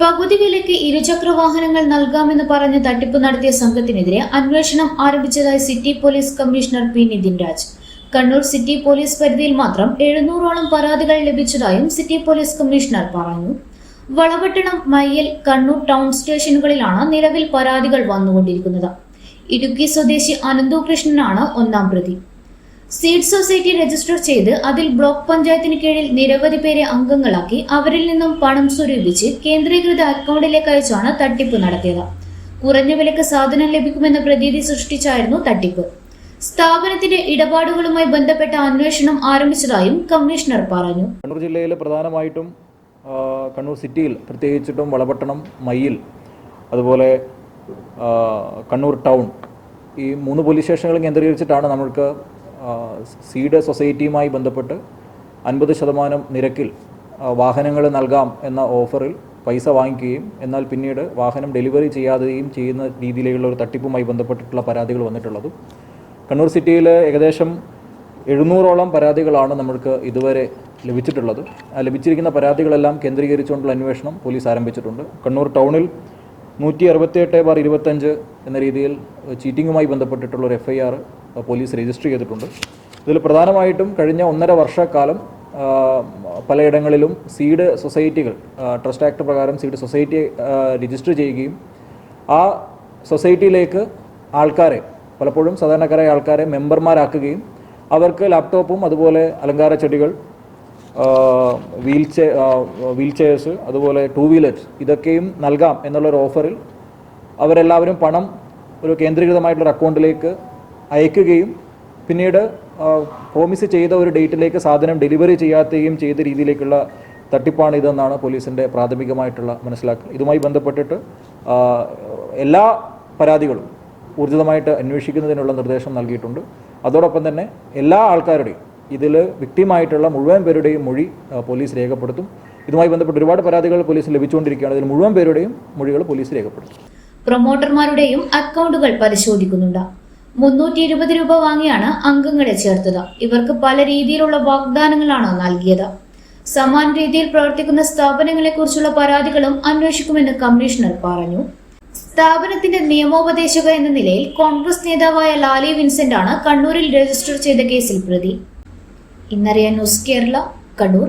പകുതി വിലയ്ക്ക് ഇരുചക്ര വാഹനങ്ങൾ നൽകാമെന്ന് പറഞ്ഞ് തട്ടിപ്പ് നടത്തിയ സംഘത്തിനെതിരെ അന്വേഷണം ആരംഭിച്ചതായി city police commissioner P Nitin Raj. Kannur city police പരിധിയിൽ മാത്രം എഴുന്നൂറോളം പരാതികൾ ലഭിച്ചതായും സിറ്റി പോലീസ് കമ്മീഷണർ പറഞ്ഞു. വളപട്ടണം മയ്യൽ കണ്ണൂർ ടൗൺ സ്റ്റേഷനുകളിലാണ് നിലവിൽ പരാതികൾ വന്നുകൊണ്ടിരിക്കുന്നത്. ഇടുക്കി സ്വദേശി അനന്തു കൃഷ്ണനാണ് ഒന്നാം പ്രതി. സീഡ് സൊസൈറ്റി രജിസ്റ്റർ ചെയ്ത് അതിൽ ബ്ലോക്ക് പഞ്ചായത്തിന് കീഴിൽ നിരവധി പേരെ അംഗങ്ങളാക്കി അവരിൽ നിന്നും പണം സ്വരൂപിച്ച് കേന്ദ്രീകൃത അക്കൗണ്ടിലേക്ക് അയച്ചാണ് തട്ടിപ്പ് നടത്തിയത്. കുറഞ്ഞ വിലക്ക് സാധനം ലഭിക്കുമെന്ന പ്രതീതി സൃഷ്ടിച്ചായിരുന്നു തട്ടിപ്പ്. സ്ഥാപനത്തിന്റെ ഇടപാടുകളുമായി ബന്ധപ്പെട്ട അന്വേഷണം ആരംഭിച്ചതായും കമ്മീഷണർ പറഞ്ഞു. കണ്ണൂർ ജില്ലയിൽ പ്രധാനമായിട്ടും കണ്ണൂർ സിറ്റിയിൽ പ്രത്യേകിച്ചിട്ടും വളപട്ടണം മയ്യിൽ അതുപോലെ കണ്ണൂർ ടൗൺ ഈ മൂന്ന് പോലീസ് സ്റ്റേഷനുകൾ കേന്ദ്രീകരിച്ചിട്ടാണ് നമ്മൾക്ക് സീഡ് സൊസൈറ്റിയുമായി ബന്ധപ്പെട്ട് അൻപത് ശതമാനം നിരക്കിൽ വാഹനങ്ങൾ നൽകാം എന്ന ഓഫറിൽ പൈസ വാങ്ങിക്കുകയും എന്നാൽ പിന്നീട് വാഹനം ഡെലിവറി ചെയ്യാതെയും ചെയ്യുന്ന രീതിയിലുള്ള ഒരു തട്ടിപ്പുമായി ബന്ധപ്പെട്ടിട്ടുള്ള പരാതികൾ വന്നിട്ടുള്ളതും കണ്ണൂർ സിറ്റിയിൽ ഏകദേശം എഴുന്നൂറോളം പരാതികളാണ് നമ്മൾക്ക് ഇതുവരെ ലഭിച്ചിട്ടുള്ളത്. ലഭിച്ചിരിക്കുന്ന പരാതികളെല്ലാം കേന്ദ്രീകരിച്ചുകൊണ്ടുള്ള അന്വേഷണം പോലീസ് ആരംഭിച്ചിട്ടുണ്ട്. കണ്ണൂർ ടൗണിൽ നൂറ്റി അറുപത്തിയെട്ട് ബാർ ഇരുപത്തഞ്ച് എന്ന രീതിയിൽ ചീറ്റിങ്ങുമായി ബന്ധപ്പെട്ടിട്ടുള്ള ഒരു F I R police register ചെയ്തിട്ടുണ്ട്. ഇതിൽ പ്രധാനമായിട്ടും കഴിഞ്ഞ ഒന്നര വർഷക്കാലം പലയിടങ്ങളിലും സീഡ് സൊസൈറ്റികൾ ട്രസ്റ്റ് ആക്ട് പ്രകാരം സീഡ് സൊസൈറ്റി രജിസ്റ്റർ ചെയ്യുകയും ആ സൊസൈറ്റിയിലേക്ക് ആൾക്കാരെ പലപ്പോഴും സാധാരണക്കാരായ ആൾക്കാരെ മെമ്പർമാരാക്കുകയും അവർക്ക് ലാപ്ടോപ്പും അതുപോലെ അലങ്കാര ചെടികൾ വീൽ ചെ വീൽ അതുപോലെ ടൂ വീലേഴ്സ് ഇതൊക്കെയും നൽകാം എന്നുള്ളൊരു ഓഫറിൽ അവരെല്ലാവരും പണം ഒരു കേന്ദ്രീകൃതമായിട്ടുള്ളൊരു അക്കൗണ്ടിലേക്ക് അയക്കുകയും പിന്നീട് പ്രോമിസ് ചെയ്ത ഒരു ഡേറ്റിലേക്ക് സാധനം ഡെലിവറി ചെയ്യാത്തുകയും ചെയ്ത രീതിയിലേക്കുള്ള തട്ടിപ്പാണ് ഇതെന്നാണ് പോലീസിന്റെ പ്രാഥമികമായിട്ടുള്ള മനസ്സിലാക്കൽ. ഇതുമായി ബന്ധപ്പെട്ടിട്ട് എല്ലാ പരാതികളും ഊർജിതമായിട്ട് അന്വേഷിക്കുന്നതിനുള്ള നിർദ്ദേശം നൽകിയിട്ടുണ്ട്. അതോടൊപ്പം തന്നെ എല്ലാ ആൾക്കാരുടെയും ഇതിൽ വിക്ടിമായിട്ടുള്ള മുഴുവൻ പേരുടെയും മൊഴി പോലീസ് രേഖപ്പെടുത്തും. ഇതുമായി ബന്ധപ്പെട്ട് ഒരുപാട് പരാതികൾ പോലീസ് ലഭിച്ചുകൊണ്ടിരിക്കുകയാണ്. ഇതിൽ മുഴുവൻ പേരുടെയും മൊഴികൾ പോലീസ് രേഖപ്പെടുത്തും. പ്രൊമോട്ടർമാരുടെയും അക്കൗണ്ടുകൾ പരിശോധിക്കുന്നുണ്ട്. മുന്നൂറ്റി ഇരുപത് രൂപ വാങ്ങിയാണ് അംഗങ്ങളെ ചേർത്തത്. ഇവർക്ക് പല രീതിയിലുള്ള വാഗ്ദാനങ്ങളാണ് നൽകിയത്. സമാന രീതിയിൽ പ്രവർത്തിക്കുന്ന സ്ഥാപനങ്ങളെക്കുറിച്ചുള്ള പരാതികളും അന്വേഷിക്കുമെന്ന് കമ്മീഷണർ പറഞ്ഞു. സ്ഥാപനത്തിന്റെ നിയമോപദേശക എന്ന നിലയിൽ കോൺഗ്രസ് നേതാവായ ലാലി വിൻസെന്റ് ആണ് കണ്ണൂരിൽ രജിസ്റ്റർ ചെയ്ത കേസിൽ പ്രതി. ഇന്നറിയാൻ news Kerala Kannur.